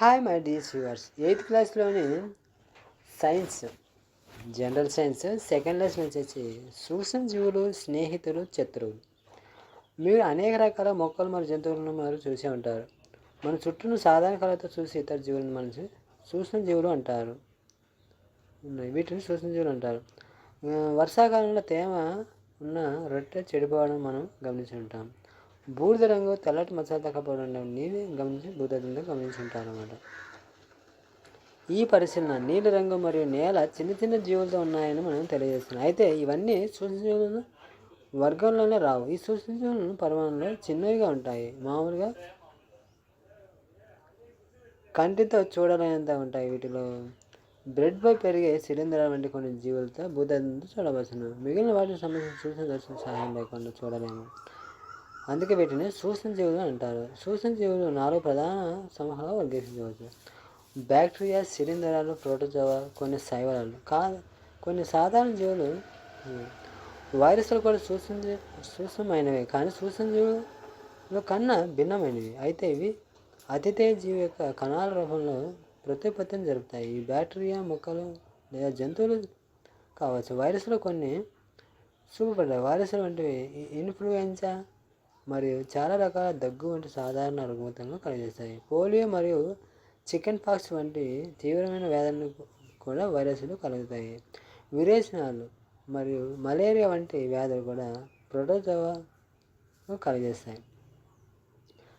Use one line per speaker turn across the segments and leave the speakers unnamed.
Hi my dear viewers eighth క్లాస్లోని science general science second lesson వచ్చేసి సూక్ష్మ జీవులు స్నేహితులు శత్రువులు. మీరు అనేక రకాల మొక్కలు మరియు జంతువులను మీరు చూసే ఉంటారు. మన చుట్టూను సాధారణ కళతో చూసి ఇతర జీవులను మనసు సూక్ష్మ జీవులు అంటారు. ఉన్నాయి. వీటిని సూక్ష్మ జీవులు అంటారు. వర్షాకాలంలో తేమ ఉన్న రొట్టె చెడిపోవడం మనం గమనించి ఉంటాం. బూడిద రంగు తెల్లటి మసాలా కప్పడం నీరు గమనించి బూడిదంగా గమనించి ఉంటారు ఈ పరిశీలన నీలి రంగు మరియు నేల చిన్న చిన్న జీవులతో ఉన్నాయని మనం తెలియజేస్తున్నాం. అయితే ఇవన్నీ సూక్ష్మజీవులను వర్గంలోనే రావు. ఈ సూక్ష్మజీవులను పరిమాణంలో చిన్నవిగా ఉంటాయి. మామూలుగా కంటితో చూడలేనంత ఉంటాయి. వీటిలో బ్రెడ్పై పెరిగే శిలీంధ్ర వంటి కొన్ని జీవులతో భూతంతో చూడవచ్చును. మిగిలిన వాటికి సంబంధించిన సూచన దర్శన సహాయం లేకుండా చూడలేము. అందుకే వీటిని సూక్ష్మ జీవులు అంటారు. సూక్ష్మ జీవులు నాలుగు ప్రధాన సమూహాలుగా వర్గీకరించవచ్చు. బ్యాక్టీరియా శిలీంధ్రాలు ప్రోటోజోవా కొన్ని శైవరాలు కా కొన్ని సాధారణ జీవులు వైరస్లు కూడా సూక్ష్మ సూక్ష్మమైనవి కానీ సూక్ష్మజీవుల కన్నా భిన్నమైనవి. అయితే ఇవి అతిథేయ జీవి యొక్క కణాల రూపంలో ప్రత్యుత్పత్తిని జరుపుతాయి. ఈ బ్యాక్టీరియా మొక్కలు లేదా జంతువులు కావచ్చు. వైరస్లో కొన్ని చూపబడ్డాయి. వైరస్లు వంటివి. ఇ- మరియు చాలా రకాల దగ్గు వంటి సాధారణ రుగ్మతలను కలిగిస్తాయి. పోలియో మరియు చికెన్ పాక్స్ వంటి తీవ్రమైన వ్యాధులను కూడా వైరస్లు కలుగుతాయి. విరేచనాలు మరియు మలేరియా వంటి వ్యాధులు కూడా ప్రోటోజోవా కలిగేస్తాయి.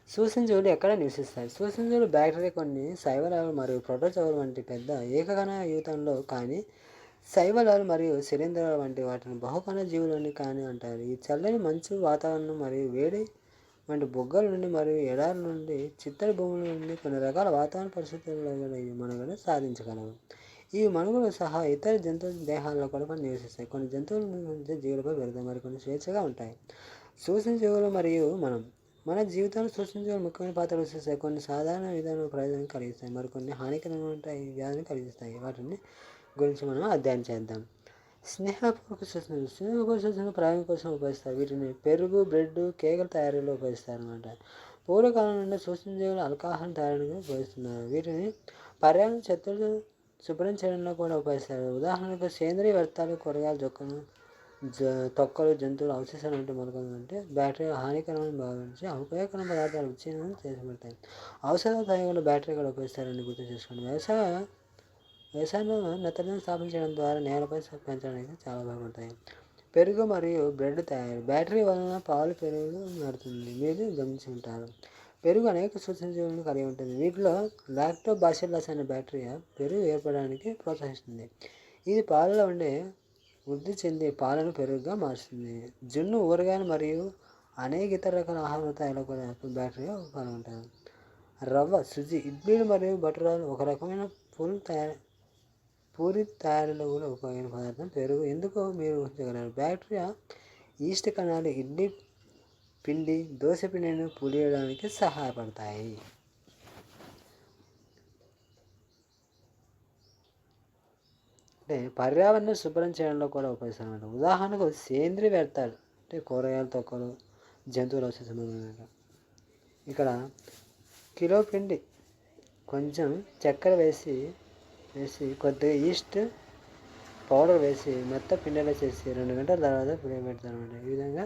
సూసంజువులు ఎక్కడ నివసిస్తాయి సూచింజీవులు బ్యాక్టీరియా కొన్ని శైవలాలు మరియు ప్రోటోజోవలు వంటి పెద్ద ఏకగణ యూతంలో కానీ శైవలాలు మరియు శిలీంధ్రాలు వంటి వాటిని బహుకణ జీవులని కానీ అంటారు. ఈ చల్లని మంచు వాతావరణం మరియు వేడి వంటి బొగ్గల నుండి మరియు ఎడారి నుండి చిత్తడి భూముల నుండి కొన్ని రకాల వాతావరణ పరిస్థితుల్లో కూడా ఇవి మనుగడ సాధించగలవు. ఈ మనుగడలు సహా ఇతర జంతువుల దేహాల్లో కూడా నివసిస్తాయి. కొన్ని జంతువుల నుంచి జీవులపై పెడతాయి మరి కొన్ని స్వేచ్ఛగా ఉంటాయి. సూచించజీవులు మరియు మనం మన జీవితంలో సూచించే ముఖ్యమైన పాత్ర వహిస్తాయి. కొన్ని సాధారణ విధాన ప్రయోజనం కలిగిస్తాయి. మరికొన్ని హానికరంగా ఉంటాయి వ్యాధిని కలిగిస్తాయి. వాటిని గురించి మనం అధ్యయనం చేద్దాం. స్నేహపూర్వక సూచనలు స్నేహపూర్వక సూచనలు ప్రాథమిక కోసం ఉపయోగిస్తారు. వీటిని పెరుగు బ్రెడ్ కేకుల తయారీలో ఉపయోగిస్తారు అనమాట పూర్వకాలం నుండి సూచన జీవులు ఆల్కహాల్ తయారీగా ఉపయోగిస్తున్నారు. వీటిని పర్యావరణ చెత్తలు శుభ్రం చేయడంలో కూడా ఉపయోగిస్తారు. ఉదాహరణకు సేంద్రియ వ్యర్థాలు కూరగాయల జొక్కలు జ తొక్కలు జంతువుల అవశేషాలు వంటి మొలకలు అంటే బ్యాటరీ హానికరమైన భావించి ఉపయోగకరమైన పదార్థాలు విచ్ఛిన్నం చేసబడతాయి ఔషధ తయారీలో బ్యాటరీ కూడా ఉపయోగిస్తారని గుర్తు చేసుకోండి. వ్యవసాయ వ్యవసాయంలో నత్రజని స్థాపించడం ద్వారా నేలపై పెంచడానికి చాలా బాగుంటాయి. పెరుగు మరియు బ్రెడ్ తయారు. బ్యాటరీ వలన పాలు పెరుగు మారుతుంది మీరు గమనించి ఉంటారు. పెరుగు అనేక సూచనజీవులను కలిగి ఉంటుంది. వీటిలో లాక్టోబాసిల్లస్ అనే బ్యాక్టీరియా పెరుగు ఏర్పడడానికి ప్రోత్సహిస్తుంది. ఇది పాలలో ఉండే వృద్ధి చెంది పాలను పెరుగుగా మారుస్తుంది. జున్ను ఊరగాయలు మరియు అనేక ఇతర రకాల ఆహార తయారీలో కూడా బ్యాక్టీరియా పాల్గొంటారు రవ్వ సుజి ఇడ్లీలు మరియు బటరాలు ఒక రకమైన పూలు తయారు పూరి తయారీలో కూడా ఉపయోగించిన పదార్థం పెరుగు. ఎందుకో మీరు ఊహించగలరు బ్యాక్టీరియా ఈస్ట్ కణాలు ఇడ్లీ పిండి దోశ పిండిని పులియడానికి సహాయపడతాయి. అంటే పర్యావరణం శుభ్రం చేయడంలో కూడా ఉపయోగిస్తారు ఉదాహరణకు సేంద్రియ వ్యర్థాలు అంటే కూరగాయల తొక్కలు జంతువుల అవశేషాలు ఇక్కడ కిలో పిండి కొంచెం చక్కెర వేసి వేసి కొద్దిగా ఈస్ట్ పౌడర్ వేసి మెత్త పిండిలో చేసి రెండు గంటల తర్వాత పెడతారు అనమాట ఈ విధంగా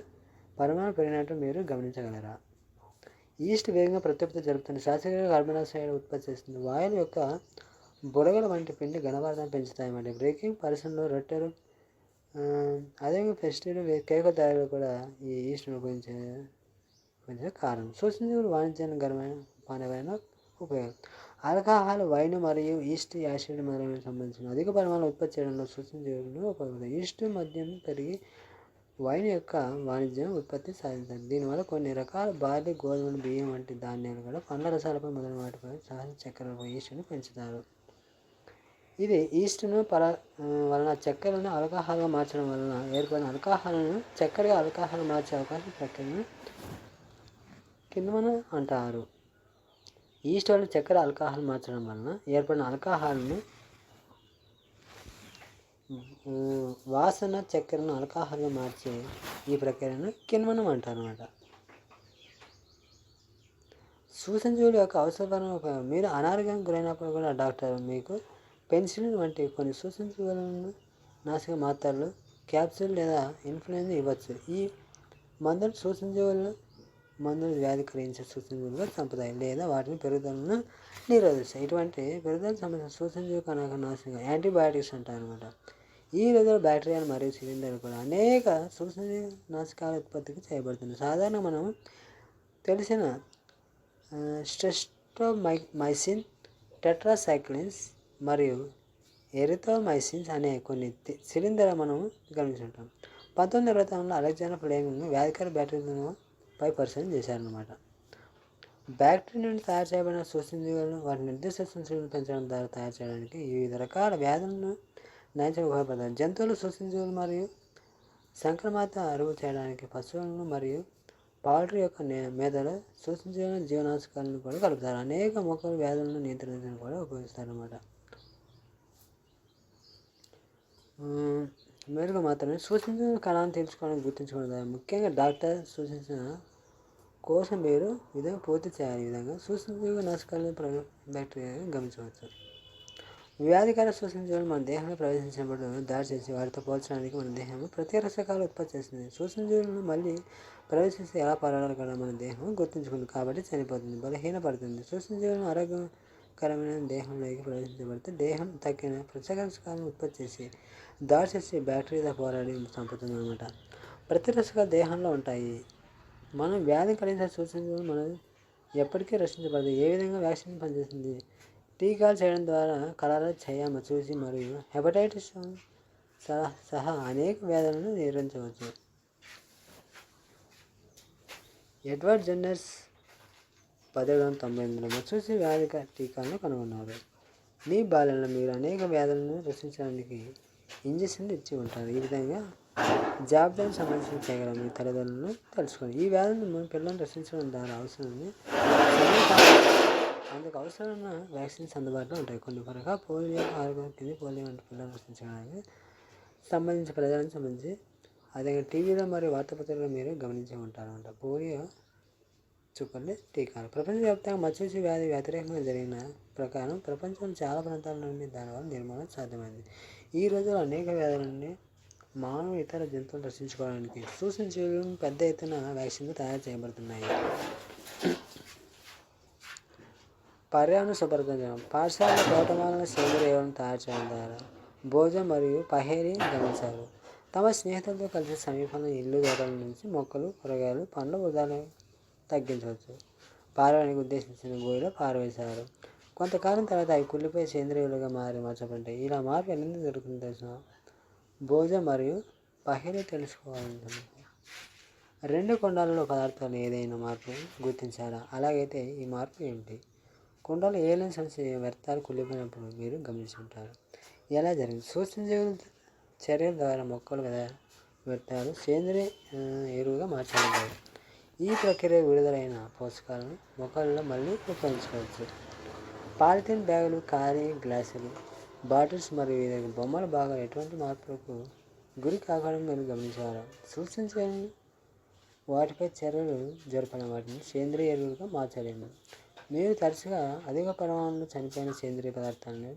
పరిమాణం పెరిగినట్టు మీరు గమనించగలరా? ఈస్ట్ వేగంగా ప్రత్యుత్పత్తి జరుపుతుంది. శాస్త్రీయ కార్బన్ డైఆక్సైడ్ ఉత్పత్తి చేస్తుంది. వాయువు యొక్క బుడగల వంటి పిండి ఘనపదార్థాన్ని పెంచుతాయన్నమాట. బ్రేకింగ్ పరిశ్రమలో రొట్టెలు అదేవిధంగా ఫెస్టివల్ కేకుల తయారీలో కూడా ఈ ఈస్ట్ను ఉపయోగించే ఉపయోగించే కారణం. సూచించిన వాణిజ్యానికి ఘనమైన పానీయమైన ఉపయోగం. ఆల్కహాల్ వైన్ మరియు ఈస్ట్ యాసిడ్ మరియు సంబంధించిన అధిక పరిమాణం ఉత్పత్తి చేయడంలో సూచనజీవులను ఉపయోగిస్తాయి ఈస్ట్ మద్యం పెరిగి వైన్ యొక్క వాణిజ్యం ఉత్పత్తి సాధించాలి దీనివల్ల కొన్ని రకాల బార్లీ గోధుమలు బియ్యం వంటి ధాన్యాలు కూడా పండ్ల రసాలపై మొదలైన వాటిపై సహజ చక్కెరపై ఈస్టును పెంచుతారు. ఇది ఈస్ట్ను పర వలన చక్కెరను ఆల్కహాల్గా మార్చడం వలన ఏర్పడిన ఆల్కహాల్ను చక్కెరగా ఆల్కహాల్ మార్చే అవకాశం ప్రక్రియను కింద అంటారు. ఈస్ట్ వలన చక్కెర ఆల్కహాల్ మార్చడం వలన ఏర్పడిన ఆల్కహాల్ను వాసన చక్కెరను ఆల్కహాల్గా మార్చే ఈ ప్రక్రియను కిన్మనం అంటారు అనమాట సూచనజీవుల యొక్క అవసరమైన ఉపయోగం. మీరు అనారోగ్యానికి గురైనప్పుడు కూడా డాక్టర్ మీకు పెన్సిలిన్ వంటి కొన్ని సూచనజీవులను నాశక మాత్రలు క్యాప్సూల్ లేదా ఇన్ఫ్లుయెన్స్ ఇవ్వచ్చు. ఈ మందులు సూచనజీవులు మందులు వ్యాధి కలిగించే సూచనజీవులుగా చంపుతాయి లేదా వాటిని పెరుగుదలను నిరోధిస్తాయి. ఇటువంటి పెరుగుదల సంబంధించిన సూచనజీవి కనుక నాశనం యాంటీబయాటిక్స్ అంటారు అనమాట ఈ రోజుల్లో బ్యాక్టీరియాలు మరియు సిలిండర్లు కూడా అనేక సూచన నాశకాల ఉత్పత్తికి చేయబడుతుంది సాధారణ మనం తెలిసిన స్ట్రెస్టోమై మైసిన్ టెట్రాసైక్లిన్స్ మరియు ఎరిథోమైసిన్స్ అనే కొన్ని సిలిండర్ మనం గమనించుంటాం పంతొమ్మిది ఇరవై తొమ్మిదిలో అలెగ్జాండర్ ఫ్లేమింగ్ వ్యాధికర బ్యాటరీలను పై పర్సెంట్ చేశారనమాట బ్యాక్టీరియా నుండి తయారు చేయబడిన సూచించగలను వాటి నిర్దిష్ట సూచనలు పెంచడం ద్వారా తయారు చేయడానికి వివిధ రకాల వ్యాధులను నయించడం ఉపయోగపడతాయి జంతువులు సూచించగలు మరియు సంక్రమాత అరువు చేయడానికి పశువులను మరియు పౌల్ట్రీ యొక్క మీదలో సూచించగల జీవనాశకాలను కూడా కలుపుతారు. అనేక మొక్కలు వ్యాధులను నియంత్రించడానికి కూడా ఉపయోగిస్తారు అన్నమాట మెరుగు మాత్రమే. సూచించిన కళాన్ని తెలుసుకోవడం గుర్తుంచుకోవడం ముఖ్యంగా డాక్టర్ సూచించిన కోసం మీరు విధంగా పూర్తి చేయాలి ఈ విధంగా. సూచించిన నాశకాలను బ్యాక్టీరియా గమనించవచ్చు. వ్యాధికర సూచించడం మన దేహంలో ప్రవేశించినప్పుడు దాడి చేసి వారితో పోల్చడానికి మన దేహం ప్రతి రసకాలు ఉత్పత్తి చేస్తుంది. సూచనజీవులను మళ్ళీ ప్రవేశిస్తే ఎలా పోరాడాలి కూడా మన దేహం గుర్తుంచుకుంది? కాబట్టి చనిపోతుంది బలహీనపడుతుంది. ఆరోగ్యం కరమైన దేహంలోకి ప్రవేశించబడితే దేహం తగ్గిన ప్రత్యేకరసకాలను ఉత్పత్తి చేసి దాడి చేసి బ్యాక్టీరియా పోరాడి చంపుతుంది అనమాట ప్రతిరసకాలు దేహంలో ఉంటాయి. మనం వ్యాధి కలిగించే సూచించడం మనం ఎప్పటికీ రక్షించబడదు. ఏ విధంగా వ్యాక్సిన్ పనిచేస్తుంది? టీకాలు చేయడం ద్వారా కలరా క్షయమ చూసి మరియు హెపటైటిస్ సహా అనేక వ్యాధులను నివారించవచ్చు ఎడ్వర్డ్ జెన్నర్స్ పదిహేడు వందల తొంభై ఎనిమిదిలో మచ్చూసి వ్యాధి టీకాలను కనుగొన్నారు. మీ బాల్యంలో మీరు అనేక వ్యాధులను రక్షించడానికి ఇంజక్షన్లు ఇచ్చి ఉంటారు. ఈ విధంగా జాబితాకు సంబంధించిన చేయగల మీ తల్లిదండ్రులను తెలుసుకోండి. ఈ వ్యాధులను పిల్లలను రక్షించడం ద్వారా అవసరమని అందుకు అవసరమైన వ్యాక్సిన్స్ అందుబాటులో ఉంటాయి. కొన్ని పరంగా పోలియో ఆరోగ్యం కింద పోలియో వంటి పిల్లలు రక్షించడానికి సంబంధించిన ప్రజలకు సంబంధించి అదే టీవీలో మరియు వార్తాపత్రికలు మీరు గమనించి ఉంటారు. అంట పోలియో చుక్కలు టీకాలు. ప్రపంచవ్యాప్తంగా మత్స్య వ్యాధి వ్యతిరేకంగా జరిగిన ప్రకారం ప్రపంచంలో చాలా ప్రాంతాల నుండి దానివల్ల నిర్మాణం సాధ్యమైంది. ఈ రోజుల్లో అనేక వ్యాధుల నుండి మానవ ఇతర జంతువులు రక్షించుకోవడానికి సూచించడం పెద్ద ఎత్తున వ్యాక్సిన్లు తయారు చేయబడుతున్నాయి. పర్యావరణ శుభ్రతం పాఠశాల తోటమాలను సేంద్రియ తయారు చేయడం ద్వారా భోజనం మరియు పహేరి గమనించారు. తమ స్నేహితులతో కలిసి సమీపంలో ఇల్లు తోటల నుంచి మొక్కలు కూరగాయలు పండ్ల ఉదాహరణ తగ్గించవచ్చు. పారడానికి ఉద్దేశించిన గోయిలో పారవేశారు కొంతకాలం తర్వాత అవి కుళ్ళిపోయి సేంద్రియులుగా మారి మార్చబడ్డాయి. ఇలా మార్పు ఎందుకు జరుగుతుంది తెలిసిన భోజనం మరియు పహిరి తెలుసుకోవాలి రెండు కొండలలో పదార్థాలు ఏదైనా మార్పు గుర్తించారా? అలాగైతే ఈ మార్పు ఏమిటి? కొండలు ఏలైన సమస్య వ్యర్థాలు కుళ్ళిపోయినప్పుడు మీరు గమనించుంటారు. ఎలా జరిగింది? సూక్ష్మజీవుల చర్యల ద్వారా మొక్కలు వ్యర్థాలు? సేంద్రియ ఎరువుగా మార్చబడ్డాయి. ఈ ప్రక్రియ విడుదలైన పోషకాలను మొక్కల్లో మళ్ళీ ఉపయోగించుకోవచ్చు పాలిథిన్ బ్యాగులు ఖాళీ గ్లాసులు బాటిల్స్ మరియు వివిధ బొమ్మల భాగాలు ఎటువంటి మార్పులకు గురి కాకుండా మీరు గమనించారు సూచించని వాటిపై చర్యలు జరపడం వాటిని సేంద్రియ ఎరువులుగా మార్చలేము. మీరు తరచుగా అధిక పరిమాణంలో చనిపోయిన సేంద్రియ పదార్థాలను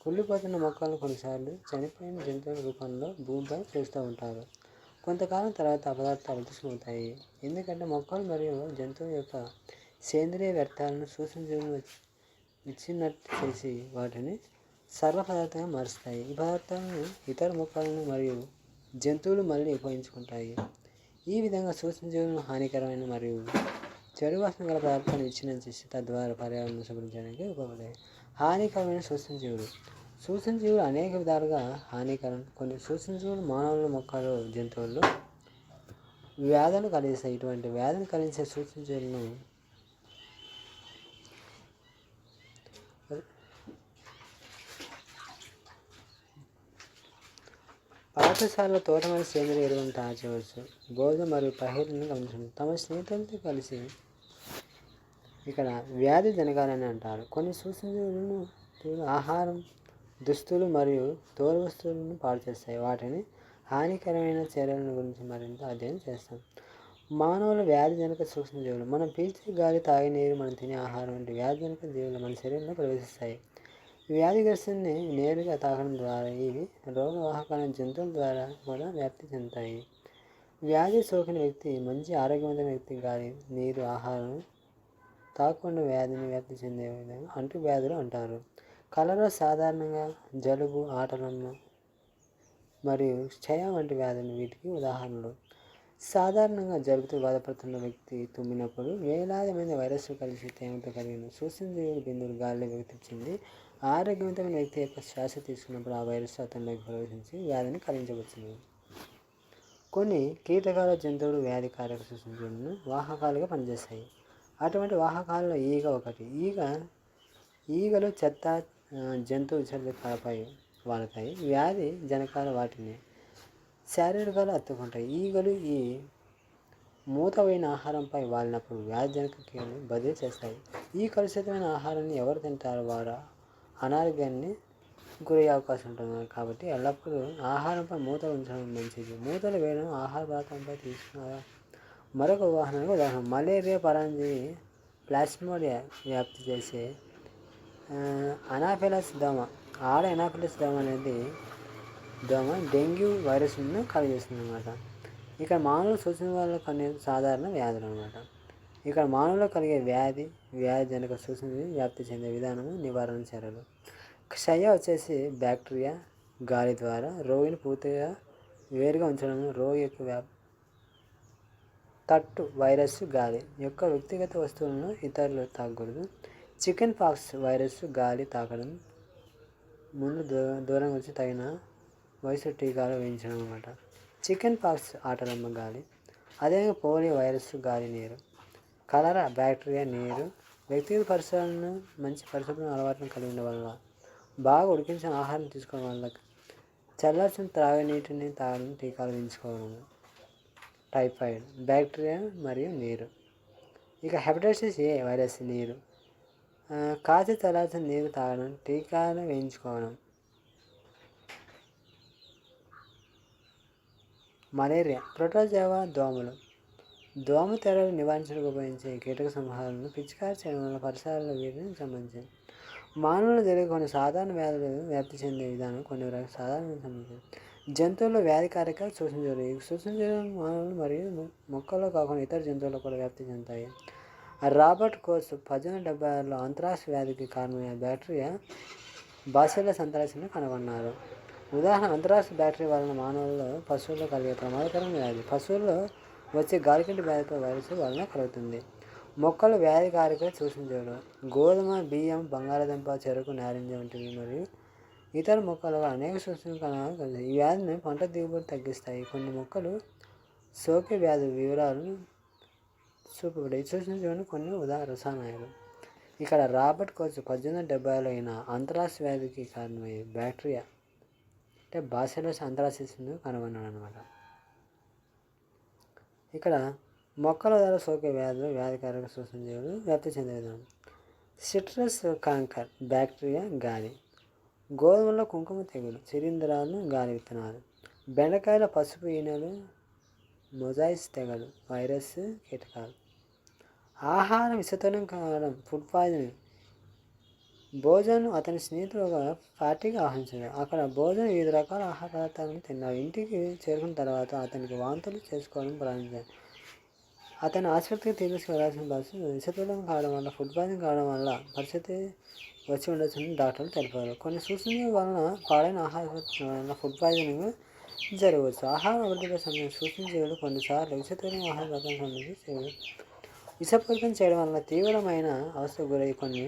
కుళ్ళిపోతున్న మొక్కలను కొన్నిసార్లు చనిపోయిన జంతువుల రూపంలో భూమిపై చూస్తూ ఉంటారు. కొంతకాలం తర్వాత ఆ పదార్థాలు అదృశ్యమవుతాయి ఎందుకంటే మొక్కలు మరియు జంతువుల యొక్క సేంద్రియ వ్యర్థాలను సూచించడం ఇచ్చినట్టు చేసి వాటిని సర్వ పదార్థంగా మారుస్తాయి. ఈ పదార్థాలను ఇతర మొక్కలను మరియు జంతువులు మళ్ళీ ఉపయోగించుకుంటాయి. ఈ విధంగా సూచించడం హానికరమైన మరియు చెడు వాసన గల పదార్థాలను ఇచ్చిన చేసి తద్వారా పర్యావరణం శుభ్రించడానికి ఉపయోగపడతాయి. హానికరమైన సూక్ష్మజీవులు సూక్ష్మజీవులు అనేక విధాలుగా హానికరం. కొన్ని సూక్ష్మజీవులు మానవులు మొక్కలు జంతువులు వ్యాధులు కలిగిస్తాయి. ఇటువంటి వ్యాధులు కలిగించే సూక్ష్మజీవులను పాఠశాలలో తోటమైన సేంద్రియ ఎరువులను తయారు చేయవచ్చు. భోజనం మరియు పహిర్లను గమనించండి. తమ స్నేహితులతో కలిసి ఇక్కడ వ్యాధి జనగాలని అంటారు. కొన్ని సూచనలను ఆహారం దుస్తులు మరియు తోలు వస్తువులను పాడు చేస్తాయి వాటిని హానికరమైన చర్యలను గురించి మరింత అధ్యయనం చేస్తాం. మానవుల వ్యాధిజనక సూక్ష్మజీవులు మనం పీల్చే గాలి తాగే నీరు మనం తినే ఆహారం వంటి వ్యాధిజనక జీవులు మన శరీరంలో ప్రవేశిస్తాయి. వ్యాధిగ్రస్తుని నేరుగా తాకడం ద్వారా ఇవి రోగవాహకాలను జంతువుల ద్వారా కూడా వ్యాప్తి చెందుతాయి. వ్యాధి సోకిన వ్యక్తి మంచి ఆరోగ్యవంతమైన వ్యక్తి గాలి నీరు ఆహారం తాకుండా వ్యాధిని వ్యాప్తి చెందే విధంగా అంటు వ్యాధులు అంటారు. కలలో సాధారణంగా జలుబు ఆటలను మరియు క్షయ వంటి వ్యాధులు వీటికి ఉదాహరణలు. సాధారణంగా జలుబుతో బాధపడుతున్న వ్యక్తి తుమ్మినప్పుడు వేలాది మంది వైరస్లు కలిసి తేమతో కలిగిన సూక్ష్మజీవులు బిందువులు గాలిలో చెంది ఆరోగ్యవంతమైన వ్యక్తి యొక్క శ్వాస తీసుకున్నప్పుడు ఆ వైరస్ అతనిలోకి ప్రవేశించి వ్యాధిని కలిగించవచ్చును. కొన్ని కీటకాల జంతువులు వ్యాధికారక సూక్ష్మజీవులను వాహకాలుగా పనిచేస్తాయి. అటువంటి వాహకాలలో ఈగ ఒకటి. ఈగ ఈగలు చెత్త జంతు విసర్జకాలపై వాడతాయి వ్యాధి జనకాల వాటిని శారీరకాలు అత్తుకుంటాయి. ఈగలు ఈ మూతమైన ఆహారంపై వాలినప్పుడు వ్యాధిజనక క్రియలు బదిలీ చేస్తాయి. ఈ కలుషితమైన ఆహారాన్ని ఎవరు తింటారు? వారు అనారోగ్యాన్ని గురయ్యే అవకాశం ఉంటుంది. కాబట్టి ఎల్లప్పుడూ ఆహారంపై మూత ఉంచడం మంచిది. మూతలు వేయడం ఆహార పదార్థంపై తీసుకున్న మరొక ఉదాహరణకు ఉదాహరణ మలేరియా పరాంజి ప్లాస్మోడియా వ్యాప్తి చేసే అనాఫిలస్ దోమ ఆడ ఎనాఫిలస్ దోమ అనేది దోమ డెంగ్యూ వైరస్ను కలిగిస్తుంది అనమాట ఇక్కడ మానవులు సూచన వల్ల కొన్ని సాధారణ వ్యాధులు అనమాట ఇక్కడ మానవులు కలిగే వ్యాధి వ్యాధిజనక సూచన వ్యాప్తి చెందే విధానము నివారణ చర్యలు. క్షయ వచ్చేసి బ్యాక్టీరియా గాలి ద్వారా రోగిని పూర్తిగా వేరుగా ఉంచడం రోగి యొక్క వ్యాప్ తట్టు వైరస్ గాలి యొక్క వ్యక్తిగత వస్తువులను ఇతరులు తాగకూడదు చికెన్ పాక్స్ వైరస్ గాలి తాకడం ముందు దూ దూరం వచ్చి తగిన వయసు టీకాలు వేయించడం అనమాట చికెన్ పాక్స్ ఆటలమ్మ గాలి అదేవిధంగా పోలియో వైరస్ గాలి నీరు కలరా బ్యాక్టీరియా నీరు వ్యక్తిగత పరిసరాలను మంచి పరిశుభ్రం అలవాటును కలిగి ఉండడం వల్ల బాగా ఉడికించిన ఆహారం తీసుకోవడం వల్ల చల్లార్చిన త్రాగునీటిని తాగడం టీకాలు వేయించుకోవడం. టైఫాయిడ్ బ్యాక్టీరియా మరియు నీరు. ఇక హెపటైటిస్ ఏ వైరస్ నీరు? కాచి తర్వాత నీరు తాగడం టీకాలు వేయించుకోవడం. మలేరియా ప్రోటోజోవా దోమలు. దోమ తెరలు నివారించడానికి ఉపయోగించే కీటక సంహారాలను పిచికారి చేయడం వల్ల పరిసరాల వీటిని సంబంధించింది. మానవులు జరిగే కొన్ని సాధారణ వ్యాధులు వ్యాప్తి చెందే విధానం కొన్ని రకాల సాధారణ సంబంధించింది. జంతువుల్లో వ్యాధికారక సూచించారు ఈ సూచించడం మానవులు మరియు మొక్కల్లో కాకుండా ఇతర జంతువులు కూడా వ్యాప్తి చెందుతాయి. రాబర్ట్ కోర్స్ పద్దెనిమిది డెబ్బై ఆరులో అంతరాశ వ్యాధికి కారణమైన బ్యాక్టీరియా బాసిల అంతరాశను కనుగొన్నారు. ఉదాహరణ అంతరాష్ట్ర బ్యాక్టీరియా వలన మానవుల్లో పశువుల్లో కలిగే ప్రమాదకరమైన వ్యాధి. పశువుల్లో వచ్చే గాలికింటి వ్యాధితో వైరస్ వలన కలుగుతుంది. మొక్కలు వ్యాధికారిక సూచించడం గోధుమ బియ్యం బంగాళాదుంప చెరుకు నారింజ వంటివి మరియు ఇతర మొక్కలు అనేక సూచనలు కలిగి ఈ వ్యాధిని పంట దిగుబడి తగ్గిస్తాయి. కొన్ని మొక్కలు సోకే వ్యాధి వివరాలు చూపబడి సూచించుకుని కొన్ని ఉదాహరణ ఇక్కడ రాబర్ట్ కోచ్ పద్దెనిమిది డెబ్బైలో అయిన అంతరాస్ వ్యాధికి కారణమయ్యే బ్యాక్టీరియా అంటే బాసిలస్ అంతరాసిస్ కనుగొన్నాడు అనమాట ఇక్కడ మొక్కల ద్వారా సోకే వ్యాధులు వ్యాధికారక సూచించేవాడు వ్యాప్తి చెందే విధానం సిట్రస్ కాంకర్ బ్యాక్టీరియా గాలి. గోధుమలో కుంకుమ తెగులు శిలీంధ్రాలు గాలి విత్తనాలు. బెండకాయల పసుపు ఈనెలు మొజాయిస్ తెగలు వైరస్ కీటకాలు. ఆహారం విషతుల్యం కావడం ఫుడ్ పాయిజనింగ్. భోజనం అతని స్నేహితులు ఒక పార్టీకి ఆహ్వానించాడు అక్కడ భోజనం వివిధ రకాల ఆహార పదార్థాలను తిన్నాడు ఇంటికి చేరుకున్న తర్వాత అతనికి వాంతులు చేసుకోవడం ప్రారంభించాడు అతను ఆసుపత్రికి తీసుకువెళ్ళాల్సిన బస్సు విషతుల్యం కావడం వల్ల ఫుడ్ పాయిజన్ కావడం వల్ల పరిస్థితి వచ్చి ఉండొచ్చని డాక్టర్లు తెలిపారు. కొన్ని సూచనల వలన పాడైన ఆహార ఫుడ్ పాయిజనింగ్ జరగవచ్చు ఆహారం అభివృద్ధిపై సమయం సూచనలు కొన్నిసార్లు విషతుల్యం ఆహార పదార్థాలకు సంబంధించి విషపూరితం చేయడం వల్ల తీవ్రమైన అవస్థకు గురై కొన్ని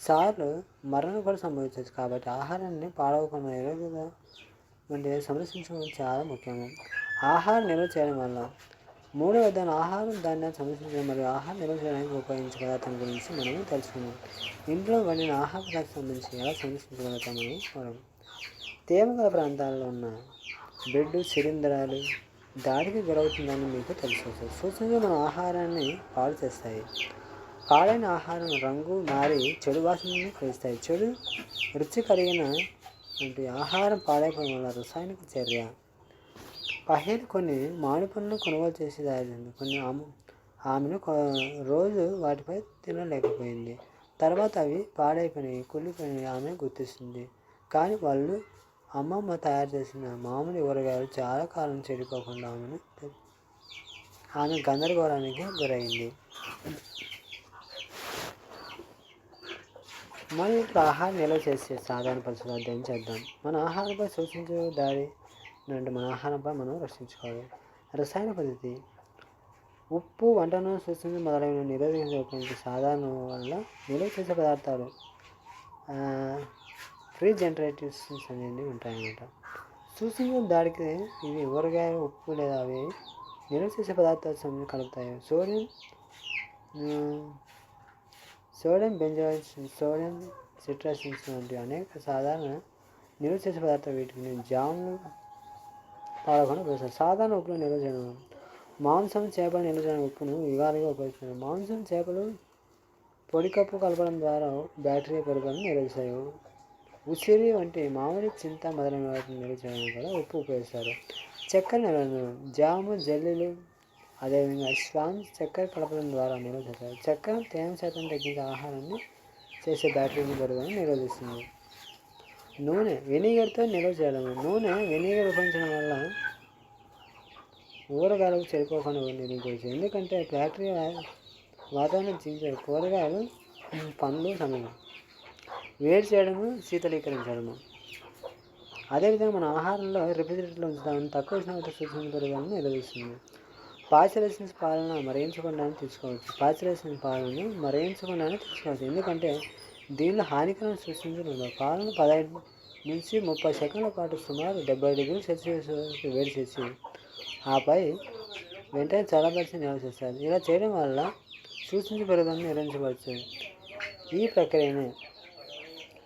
సార్లు మరణం కూడా సంభవించవచ్చు. కాబట్టి ఆహారాన్ని పాడవకుండా నిరోధంగా వంటి సంరక్షించడం చాలా ముఖ్యము. ఆహారం నిల్వ చేయడం వల్ల మూడవ దాని ఆహారం దాన్ని సంరక్షించడం మరియు ఆహారం నిల్వ చేయడానికి ఉపయోగించే పదార్థం గురించి మనం తెలుసుకున్నాం ఇంట్లో వండిన ఆహార పదార్థం సంబంధించి ఎలా సంరక్షించగలుగుతామని మనం తేమగల ప్రాంతాల్లో ఉన్న బ్లడ్ శిలీంధ్రాలు దాడికి గురవుతుందని మీకు తెలుసు. సూచనలు మన ఆహారాన్ని పాడు చేస్తాయి. పాడైన ఆహారం రంగు మారి చెడు వాసనని కలిగిస్తాయి చెడు రుచి కలిగిన వంటి ఆహారం పాడైపోవడం వల్ల రసాయనిక చర్య. పహేల్ కొన్ని మామిడి పనులు కొనుగోలు చేసి దారింది కొన్ని ఆమె ఆమెను రోజు వాటిపై తినలేకపోయింది. తర్వాత అవి పాడైపోయినాయి కుళ్ళిపోయినాయి ఆమె గుర్తిస్తుంది. కానీ వాళ్ళు అమ్మమ్మ తయారు చేసిన మామిడి ఊరగాయలు చాలా కాలం చెడిపోకుండా ఆమెను ఆమె గందరగోళానికి గురైంది. మనం ఇప్పుడు ఆహారం నిల్వ చేసే సాధారణ పరిస్థితులు అధ్యయనం చేద్దాం. మన ఆహారంపై సూచించే దారి నుండి మన ఆహారంపై మనం రక్షించుకోవాలి. రసాయన పద్ధతి. ఉప్పు వంటను సూచించి మొదలైన నిరోధించే సాధారణ వల్ల నిల్వ చేసే పదార్థాలు ఫ్రీ జనరేటివ్స్ అనేవి ఉంటాయన్నమాట. సూచించిన దాడికి ఇవి ఊరగాయలు ఉప్పు లేదా అవి నిల్వ చేసే పదార్థాలు కలుపుతాయి సోడియం సోడియం బెంజాయిడ్స్ సోడియం సిట్రసిన్స్ వంటి అనేక సాధారణ నిల్వ చేసే పదార్థాలు వీటిని జాములు పాడకుండా ఉపయోగిస్తారు సాధారణ ఉప్పును నిల్వ చేయడం మాంసం చేపలు నిల్వ చేయడం ఉప్పును విధాలుగా ఉపయోగిస్తారు మాంసం చేపలు పొడి కప్పు కలపడం ద్వారా బ్యాటరీ పెరుగుదలను నిర్వహిస్తాయి ఉసిరి వంటి మామిడి చింత మొదలైన వాటిని నిల్వ చేయడం కూడా ఉప్పు ఉపయోగిస్తారు. చక్కెర నిల్వ జాము జల్లులు అదేవిధంగా స్వాన్ చక్కెర కలపడం ద్వారా నిల్వ చేస్తారు. చక్కెర తేమ శాతం తగ్గించే ఆహారాన్ని చేసే బ్యాటరీని పెరుగుదలను నిరోధిస్తుంది. నూనె వెనిగర్తో నిల్వ చేయడం నూనె వెనిగర్ ఉపయోగించడం వల్ల ఊరగాయలకు చెడిపోకుండా నిరోధించవచ్చు ఎందుకంటే బ్యాక్టీరియా వాతావరణం చించే కూరగాయలు పండ్లు సమయం వేడి చేయడము శీతలీకరించడము. అదేవిధంగా మన ఆహారంలో రిఫ్రిజిరేటర్లో ఉంచుతామని తక్కువ ఉష్ణోగ్రత సూచన పెరగాలని నిరోధిస్తుంది. పాశ్చరైజేషన్ పాలన మరేయించకుండా తీసుకోవచ్చు. పాశ్చరేషన్ పాలన మరేయించకుండానే తీసుకోవచ్చు. ఎందుకంటే దీనిలో హానికరం సృష్టించడం పాలన పదహైదు నుంచి ముప్పై సెకండ్ల పాటు సుమారు డెబ్బై డిగ్రీ సెల్సియస్ వేడి చేసి ఆపై వెంటనే చల్లబరిచి నివసిస్తారు ఇలా చేయడం వల్ల సూచించబడదని పెరుగుదలను నిర్వహించవచ్చు ఈ ప్రక్రియనే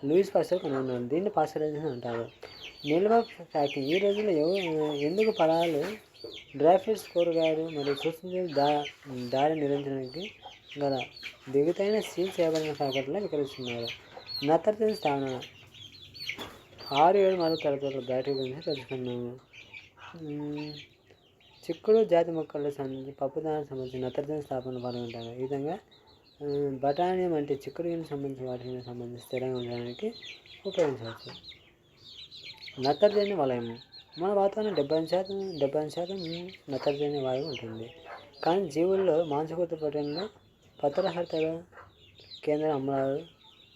లూయిస్ పాస్టర్ కనుగొన్నారు దీన్ని పాశ్చరైజేషన్ అంటారు నిల్వ ప్యాకింగ్ ఈ రోజుల్లో ఎందుకు ఫలాలు డ్రై ఫ్రూట్స్ కూరగాయలు మరియు సూచించిన దా దారి నిర్వహించడానికి గల దిగుతైన సీల్ చేయబడిన ప్యాకెట్లో విక్రయిస్తున్నారు నత్రజని స్థానం ఆరు ఏడు మరో తరగతుల బ్యాటరీ గురించి తెలుసుకున్నాము. చిక్కుడు జాతి మొక్కల్లో సంబంధించి పప్పుదానికి సంబంధించి నత్రజని స్థాపన పాల్గొంటారు. ఈ విధంగా బఠానీ వంటి చిక్కుడుకి సంబంధించిన వాటికి సంబంధించి స్థిరంగా ఉండడానికి ఉపయోగించవచ్చు. నత్రజని వలయము మన వాతావరణం డెబ్బై శాతం డెబ్బై శాతం నత్రజని వాయువు ఉంటుంది. కానీ జీవుల్లో మాంసకృత పట్టణంలో పత్రహరిత కేంద్ర అమలాలు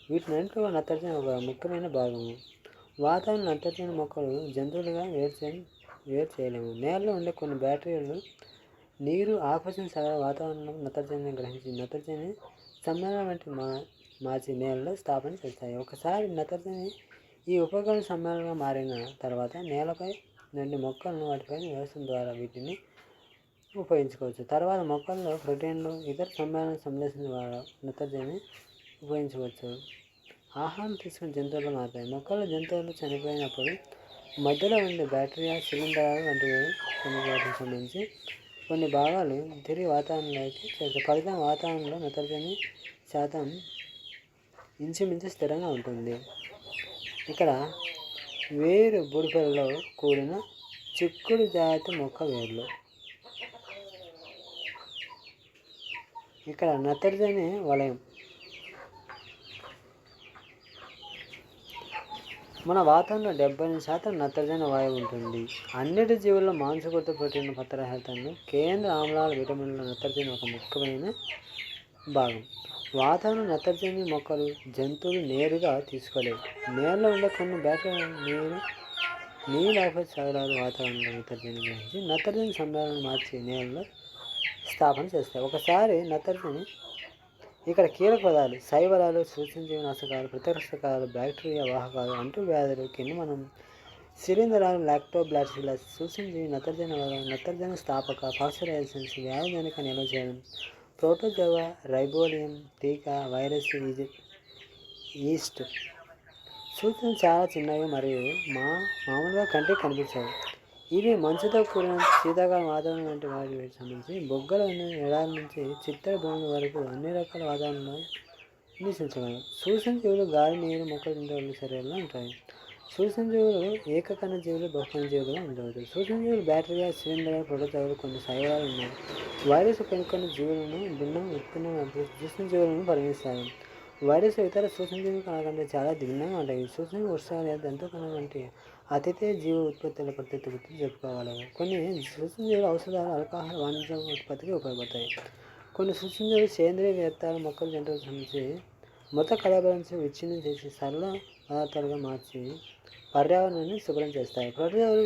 వీటినన్నింటిలో నత్రజని ఒక ముఖ్యమైన భాగము వాతావరణ నత్రజని మొక్కలు జంతువులుగా వేరు వేరు చేయలేము నేలలో ఉండే కొన్ని బ్యాక్టీరియాలు నీరు ఆక్సిజన్ సగ వాతావరణం నత్రజనిని గ్రహించి నత్రజని సమ్మేళనం వంటి మా మార్చి నేలలో స్థాపన చేస్తాయి. ఒకసారి నత్రజని ఈ ఉపకరణ సమ్మేళనంగా మారిన తర్వాత నేలపై నుండి మొక్కలను వాటిపై వ్యవస్థ ద్వారా వీటిని ఉపయోగించుకోవచ్చు. తర్వాత మొక్కల్లో ప్రోటీన్లు ఇతర సమ్మేళన సంశ్లేషణ ద్వారా నత్రజని ఉపయోగించవచ్చు. ఆహారం తీసుకున్న జంతువులు మారుతాయి. మొక్కలు జంతువులు చనిపోయినప్పుడు మధ్యలో ఉండే బ్యాక్టీరియా సిలిండర్ వంటివి కొన్ని వాటికి సంబంధించి కొన్ని భాగాలు తిరిగి వాతావరణంలోకి చేస్తాయి ఫలితం వాతావరణంలో నత్రజని శాతం ఇంచుమించు స్థిరంగా ఉంటుంది. ఇక్కడ వేరు బుడిపెలలో కూడిన చిక్కుడు జాతి మొక్క వేర్లు. ఇక్కడ నత్రజని వలయం. మన వాతావరణంలో డెబ్బై శాతం నత్రజని వాయువు ఉంటుంది. అన్నిటి జీవుల్లో మాంసకృత ప్రోటీన్ పత్రహేతను కేంద్ర ఆమ్లాల విటమిన్ల నత్రజని ఒక ముఖ్యమైన భాగం. వాతావరణం నత్రజని మొక్కలు జంతువులు నేరుగా తీసుకోలేవు. నేలలో ఉండే కొన్ని బ్యాక్టీరియా నీరు నీళ్ళు ఆఫీస్ సాగరాలు వాతావరణంలో నత్రజని గురించి నత్రజని సంబంధాలను మార్చి నేలలో స్థాపన చేస్తాయి. ఒకసారి నత్రజని ఇక్కడ కీలక పదాలు శైవలాలు సూచించనాశకాలు ప్రతిరక్షకాలు బ్యాక్టీరియా వాహకాలు అంటు వ్యాధులు కింద మనం శిలీంధ్రాలు లాక్టోబ్లాసిలస్ సూచించి నత్రజన నత్రజని స్థాపక పాశ్చరైజేషన్స్ వ్యాధిజనక నిల్వ చేయడం ప్రోటోజవ రైబోలియం టీకా వైరస్ ఈస్ట్. సూచనలు చాలా చిన్నవి మరియు మా మామూలుగా కంటికి కనిపించాయి ఇవి మంచుతో కూడిన శీతాకాల వాతావరణం వంటి వాటికి సంబంధించి బొగ్గల ఎడారి నుంచి చిత్తర భూమి వరకు అన్ని రకాల వాతావరణంలో నివసించగలరు. సూచన జీవులు గాలి నీరు మొక్కలు తింటే శరీరంలో ఉంటాయి. సూక్ష్మజీవులు ఏకకణ జీవులు బహుకణ జీవులుగా ఉండవచ్చు. సూక్ష్మజీవులు బ్యాక్టీరియా సిలిండర్ ప్రోటోజోవులు కొన్ని శరీరాలు ఉన్నాయి. వైరస్ కొన్ని జీవులను భిన్నం ఉత్పన్నం సూక్ష్మజీవులను పరిగణిస్తారు. వైరస్ ఇతర సూక్ష్మజీవుల కణ కంటే చాలా భిన్నంగా ఉంటాయి. సూక్ష్మ వర్షాలు ఎంతో దంతకణ వంటి అతిథే జీవ ఉత్పత్తుల పద్ధతి గురించి చెప్పుకోవాలి. కొన్ని సూక్ష్మజీవులు ఔషధాలు అల్కహాల్ వాణిజ్య ఉత్పత్తికి ఉపయోగపడతాయి. కొన్ని సూక్ష్మజీవులు సేంద్రియ వ్యర్థాలు మొక్కలు జంతువులు సంబంధించి మొత్తం కళాబలంచి విచ్ఛిన్నం చేసి సరళ పదార్థాలుగా మార్చి పర్యావరణాన్ని శుభ్రం చేస్తాయి. ప్రజలు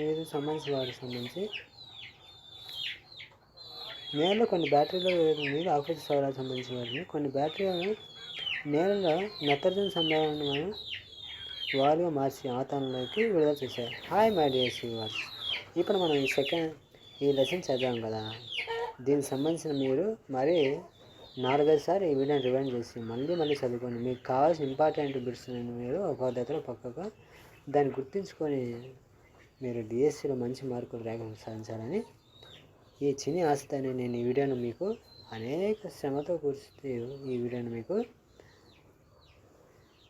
వివిధ సంబంధించిన వాటికి సంబంధించి నేలలో కొన్ని బ్యాటరీలు మీరు ఆక్సిజన్ సౌరాలకు సంబంధించిన వాటిని కొన్ని బ్యాటరీలను నేలలో నత్రజని సంబంధమైన వాలుగా మార్చి ఆతంలోకి విడుదల చేశారు. Hi my dear viewers. ఇప్పుడు మనం ఈ సెకండ్ ఈ లెసన్ చదివాం కదా. దీనికి సంబంధించిన మీరు మరి నాలుగైదు సార్లు ఈ వీడియోని రివైండ్ చేసి మళ్ళీ మళ్ళీ చదువుకోండి. మీకు కావాల్సిన ఇంపార్టెంట్ బిట్స్ మీరు ఒక దగ్గర పక్కగా దాన్ని గుర్తుంచుకొని మీరు డిఎస్సిలో మంచి మార్కులు ర్యాంక్ సాధించాలని ఈ చిన్ని ఆశతోనే నేను ఈ వీడియోను మీకు అనేక శ్రమతో కూర్చి ఈ వీడియోను మీకు